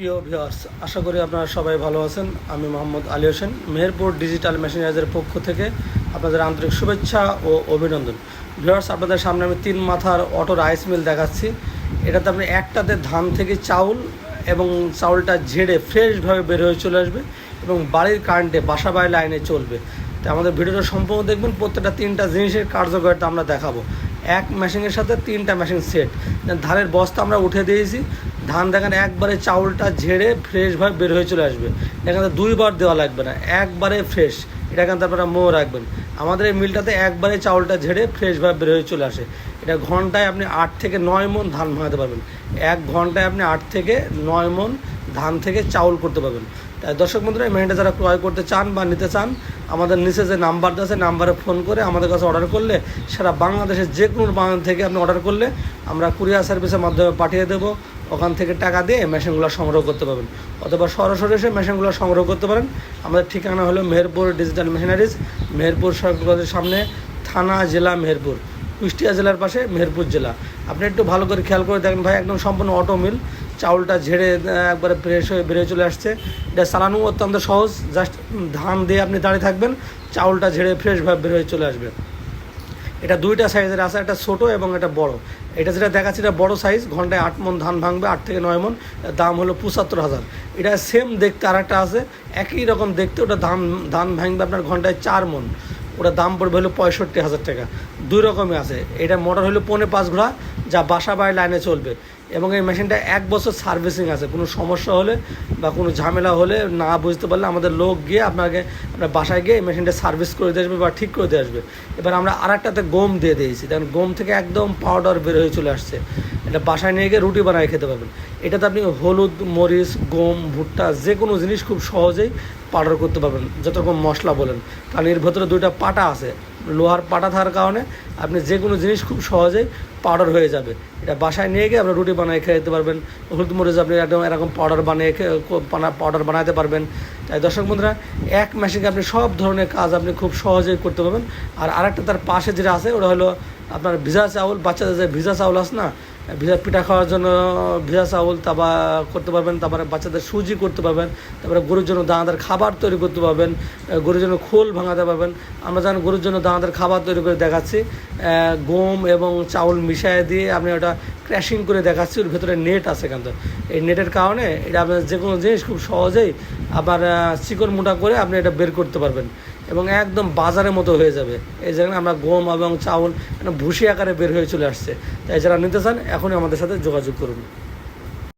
প্রিয় ভিউয়ার্স আশা করি আপনারা সবাই ভালো আছেন। আমি মোহাম্মদ আলী হোসেন, মেহেরপুর ডিজিটাল মেশিনাইজের পক্ষ থেকে আপনাদের আন্তরিক শুভেচ্ছা ও অভিনন্দন। ভিউয়ার্স আপনাদের সামনে আমি তিন মাথার অটো রাইস মিল দেখাচ্ছি। এটাতে আপনি একটাতে ধান থেকে চাউল এবং চাউলটা ঝেড়ে ফ্রেশভাবে বের হয়ে চলে আসবে এবং বাড়ির কারেন্টে বাসা বাড়ি লাইনে চলবে। তো আমাদের ভিডিওটা সম্পূর্ণ দেখবেন, প্রত্যেকটা তিনটা জিনিসের কার্যকারিতা আমরা দেখাবো। এক মেশিনের সাথে তিনটা মেশিন সেট ধানের বস্তা আমরা উঠে দিয়েছি। ধান দেখেন একবারে চাউলটা ঝেড়ে ফ্রেশভাবে বের হয়ে চলে আসবে। এখানে দুইবার দেওয়া লাগবে না, একবারে ফ্রেশ এটা কিন্তু আপনারা মোও রাখবেন। আমাদের এই মিলটাতে একবারে চাউলটা ঝেড়ে ফ্রেশভাবে বের হয়ে চলে আসে। এটা ঘন্টায় আপনি আট থেকে নয় মন ধান ভাঙাতে পারবেন। এক ঘন্টায় আপনি আট থেকে নয় মন ধান থেকে চাউল করতে পারবেন। তাই দর্শক বন্ধুরা, এই মেশিনটা যারা ক্রয় করতে চান বা নিতে চান, আমাদের নিচে যে নাম্বারটা আছে, নাম্বারে ফোন করে আমাদের কাছে অর্ডার করলে সারা বাংলাদেশের যে কোনো বাংলা থেকে আপনি অর্ডার করলে আমরা কুরিয়ার সার্ভিসের মাধ্যমে পাঠিয়ে দেবো। ওখান থেকে টাকা দিয়ে মেশিনগুলো সংগ্রহ করতে পারবেন। অথবা সরাসরি এসে মেশিনগুলো সংগ্রহ করতে পারেন। আমাদের ঠিকানা হলো মেহেরপুর ডিজিটাল মেশিনারিজ, মেহেরপুর সরকার কলেজের সামনে থানা জেলা মেহেরপুর, কুষ্টিয়া জেলার পাশে মেহেরপুর জেলা। আপনি একটু ভালো করে খেয়াল করে দেখেন ভাই, একদম সম্পূর্ণ অটো মিল চাউলটা ঝেড়ে একবারে ফ্রেশ হয়ে বেরিয়ে চলে আসছে। এটা চালানো অত্যন্ত সহজ জাস্ট ধান দিয়ে আপনি দাঁড়িয়ে থাকবেন, চাউলটা ঝেড়ে ফ্রেশভাবে বের হয়ে চলে আসবে। এটা দুইটা সাইজের আছে, একটা ছোট এবং একটা বড়। এটা যেটা দেখাচ্ছি, এটা বড় সাইজ ঘন্টায় আট মন ধান ভাঙবে, আট থেকে নয় মন দাম হলো পঁচাত্তর হাজার। এটা সেম দেখতে আর একটা আছে, একই রকম দেখতে, ওটা ধান ধান ভাঙবে আপনার ঘন্টায় চার মন। ওটা দাম পড়বে হলো পঁয়ষট্টি হাজার টাকা। দুই রকমই আছে। এটা মোটর হলো পৌনে পাঁচ ঘোড়া যা বাসা বাড়ি লাইনে চলবে। এবং এই মেশিনটা এক বছর সার্ভিসিং আছে। কোনো সমস্যা হলে বা কোনো ঝামেলা হলে না বুঝতে পারলে আমাদের লোক গিয়ে আপনাকে, আপনার বাসায় গিয়ে এই মেশিনটা সার্ভিস করে দিয়ে আসবে বা ঠিক করে দিয়ে আসবে। এবার আমরা আর একটাতে গম দিয়ে দিয়েছি। কারণ গম থেকে একদম পাউডার বের হয়ে চলে আসছে। এটা বাসায় নিয়ে গিয়ে রুটি বানায় খেতে পারবেন। এটাতে আপনি হলুদ, মরিচ, গম, ভুট্টা, যে কোনো জিনিস খুব সহজেই পাউডার করতে পারবেন যত রকম মশলা বলেন। কারণ এর ভেতরে দুইটা পাটা আছে, লোহার পাটা থাকার কারণে আপনি যে কোনো জিনিস খুব সহজেই পাউডার হয়ে যাবে। এটা বাসায় নিয়ে গিয়ে আপনি রুটি বানিয়ে খেয়ে যেতে পারবেন, হলুদ, মরিচ আপনি একদম এরকম পাউডার বানিয়ে পাউডার বানাতে পারবেন। তাই দর্শক বন্ধুরা, এক মেশিনে আপনি সব ধরনের কাজ আপনি খুব সহজেই করতে পারবেন। আর আরেকটা তার পাশে যেটা আছে, ওটা হলো আপনার ভিজা চাউল, বাচ্চাদের যে ভিজা চাউল আস না, ভিজা পিঠা খাওয়ার জন্য ভিজা চাউল, তারপর করতে পারবেন, তারপরে বাচ্চাদের সুজি করতে পারবেন, তারপরে গরুর জন্য দানাদার খাবার তৈরি করতে পারবেন গরুর জন্য খোল ভাঙাতে পারবেন। আমরা যেন গরুর জন্য দানাদার খাবার তৈরি করে দেখাচ্ছি গম এবং চাউল মিশিয়ে দিয়ে আপনি ওটা ক্র্যাশিং করে দেখাচ্ছি, ওর ভেতরে নেট আছে কিন্তু। এই নেটের কারণে এটা আপনার যে কোনো জিনিস খুব সহজেই আবার চিকন মোটা করে আপনি এটা বের করতে পারবেন। এবং একদম বাজারের মতো হয়ে যাবে। এই জন্য আমরা গম এবং চাউল একটা ভুসি আকারে বের হয়ে চলে আসছে। তাই যারা নিতে চান, এখনই আমাদের সাথে যোগাযোগ করুন।